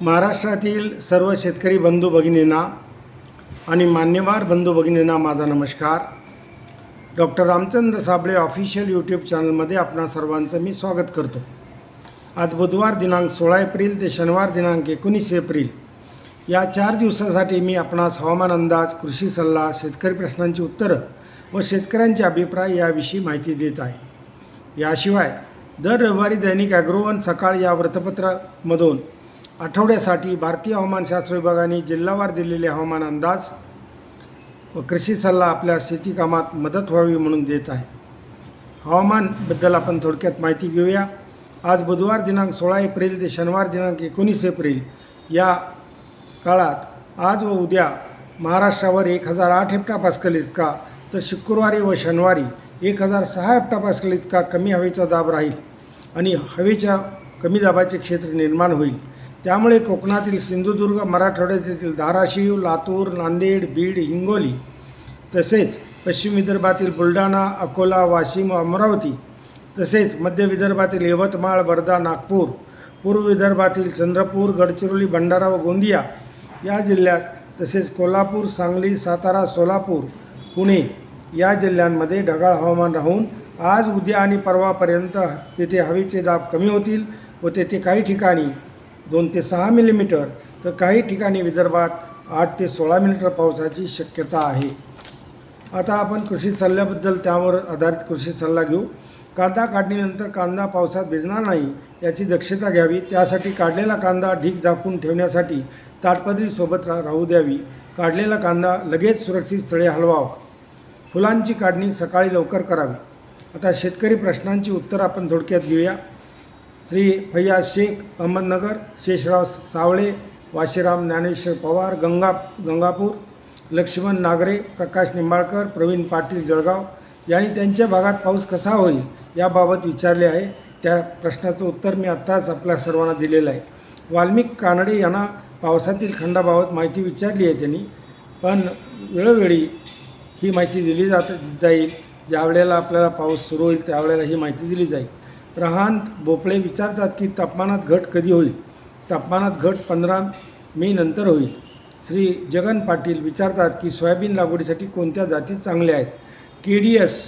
महाराष्ट्रातील सर्व शेतकरी बंधू भगिनींना आणि मान्यवर बंधू भगिनींना माझा नमस्कार. Doctor Ramchandra Sable official YouTube चॅनलमध्ये आपणा सर्वांचं मी स्वागत करतो. आज बुधवार दिनांक सोळा एप्रिल ते शनिवार दिनांक एकोणीस एप्रिल या चार दिवसासाठी मी आपणास हवामान अंदाज कृषी सल्ला शेतकरी प्रश्नांची उत्तरं व शेतकऱ्यांचे अभिप्राय याविषयी माहिती देत आहे. याशिवाय दर रविवारी दैनिक ॲग्रोवन सकाळ या वृत्तपत्रामधून आठवड्यासाठी भारतीय हवामानशास्त्र विभागाने जिल्हावार दिलेले हवामान अंदाज व कृषी सल्ला आपल्या शेतीकामात मदत व्हावी म्हणून देत आहे. हवामानबद्दल आपण थोडक्यात माहिती घेऊया. आज बुधवार दिनांक सोळा एप्रिल ते शनिवार दिनांक एकोणीस एप्रिल या काळात आज व उद्या महाराष्ट्रावर एक हजार आठ हेक्टर पास्कल इतका तर शुक्रवारी व शनिवारी एक हजार सहा हेक्टर पास्कल इतका कमी हवेचा दाब राहील आणि हवेच्या कमी दाबाचे क्षेत्र निर्माण होईल. त्यामुळे कोकणातील सिंधुदुर्ग मराठवाड्यातील धाराशिव लातूर नांदेड बीड हिंगोली तसेच पश्चिम विदर्भातील बुलढाणा अकोला वाशिम अमरावती तसेच मध्य विदर्भातील यवतमाळ वर्धा नागपूर पूर्व विदर्भातील चंद्रपूर गडचिरोली भंडारा व गोंदिया या जिल्ह्यात तसेच कोल्हापूर सांगली सातारा सोलापूर पुणे या जिल्ह्यांमध्ये ढगाळ हवामान राहून आज उद्या आणि परवापर्यंत तेथे हवेचे दाब कमी होतील व तेथे काही ठिकाणी दोन ते सहा मिलीमीटर तर काही ठिकाणी विदर्भात आठ ते सोळा मिलीमीटर पावसाची शक्यता आहे. आता आपण कृषी सल्ल्याबद्दल त्यावर आधारित कृषी सल्ला घेऊ. कांदा काढणीनंतर कांदा पावसात भिजणार नाही याची दक्षता घ्यावी. त्यासाठी काढलेला कांदा ढीक झाकून ठेवण्यासाठी ताटपदरीसोबत रा राहू द्यावी. काढलेला कांदा लगेच सुरक्षित स्थळे हलवावा. फुलांची काढणी सकाळी लवकर करावी. आता शेतकरी प्रश्नांची उत्तर आपण थोडक्यात घेऊया. श्री फैयाज शेख अहमदनगर शेषराव सावळे वाशीराम ज्ञानेश्वर पवार गंगा गंगापूर लक्ष्मण नागरे प्रकाश निंबाळकर प्रवीण पाटील जळगाव यांनी त्यांच्या भागात पाऊस कसा होईल याबाबत विचारले आहे. त्या प्रश्नाचं उत्तर मी आत्ताच आपल्या सर्वांना दिलेलं आहे. वाल्मिक कानडे यांना पावसातील खंडाबाबत माहिती विचारली आहे त्यांनी पण वेळोवेळी ही माहिती दिली जात जाईल. ज्यावेळेला आपल्याला पाऊस सुरू होईल त्यावेळेला ही माहिती दिली जाईल. प्रहांत भोपळे विचारतात की तापमानात घट कधी होईल? तापमानात घट पंधरा मे नंतर होईल. श्री जगन पाटील विचारतात की सोयाबीन लागवडीसाठी कोणत्या जाती चांगल्या आहेत? के डी एस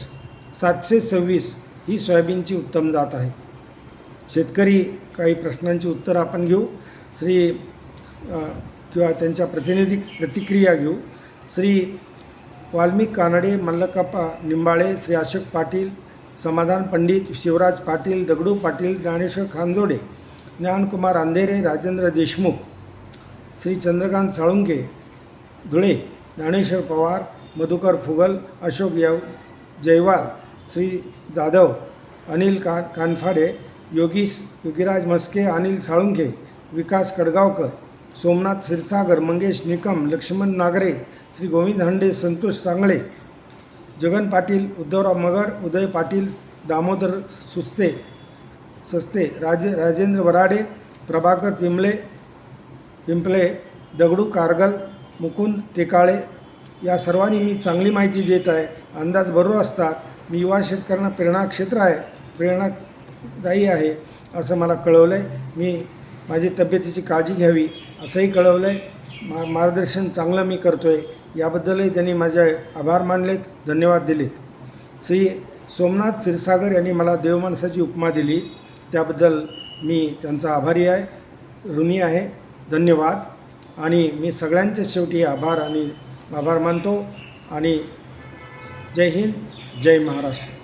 सातशे सव्वीस ही सोयाबीनची उत्तम जात आहे. शेतकरी काही प्रश्नांची उत्तरं आपण घेऊ. श्री किंवा त्यांच्या प्रतिनिधी प्रतिक्रिया घेऊ. श्री वाल्मिक कानडे मल्लकप्पा निंबाळे श्री अशोक पाटील समाधान पंडित शिवराज पाटील दगडू पाटील ज्ञानेश्वर खांजोडे ज्ञानकुमार अंधेरे राजेंद्र देशमुख श्री चंद्रकांत साळुंके धुळे ज्ञानेश्वर पवार मधुकर फुगल अशोक यव जयवाल श्री जाधव अनिल का कानफाडे योगीश योगीराज मस्के अनिल साळुंके विकास कडगावकर सोमनाथ क्षीरसागर मंगेश निकम लक्ष्मण नागरे श्री गोविंद हंडे संतोष सांगळे जगन पाटील उद्धवराव मगर उदय पाटील दामोदर सुस्ते सस्ते राजे राजेंद्र वराडे प्रभाकर पिंपळे पिंपळे दगडू कारगल मुकुंद टेकाळे या सर्वांनी मी चांगली माहिती देत आहे. अंदाज बरोबर असतात. मी युवा शेतकऱ्यांना प्रेरणा क्षेत्र आहे. प्रेरणादायी आहे असं मला कळवलं आहे मी माझी तब्येतीची काळजी घ्यावी असंही कळवलं आहे मा मार्गदर्शन चांगलं मी करतो आहे याबद्दलही त्यांनी माझे आभार मानलेत धन्यवाद दिलेत. श्री सोमनाथ क्षीरसागर यांनी मला देवमाणसाची उपमा दिली. त्याबद्दल मी त्यांचा आभारी आहे ऋणी आहे. धन्यवाद. आणि मी सगळ्यांच्या शेवटी आभार आणि आभार मानतो. आणि जय हिंद जय महाराष्ट्र.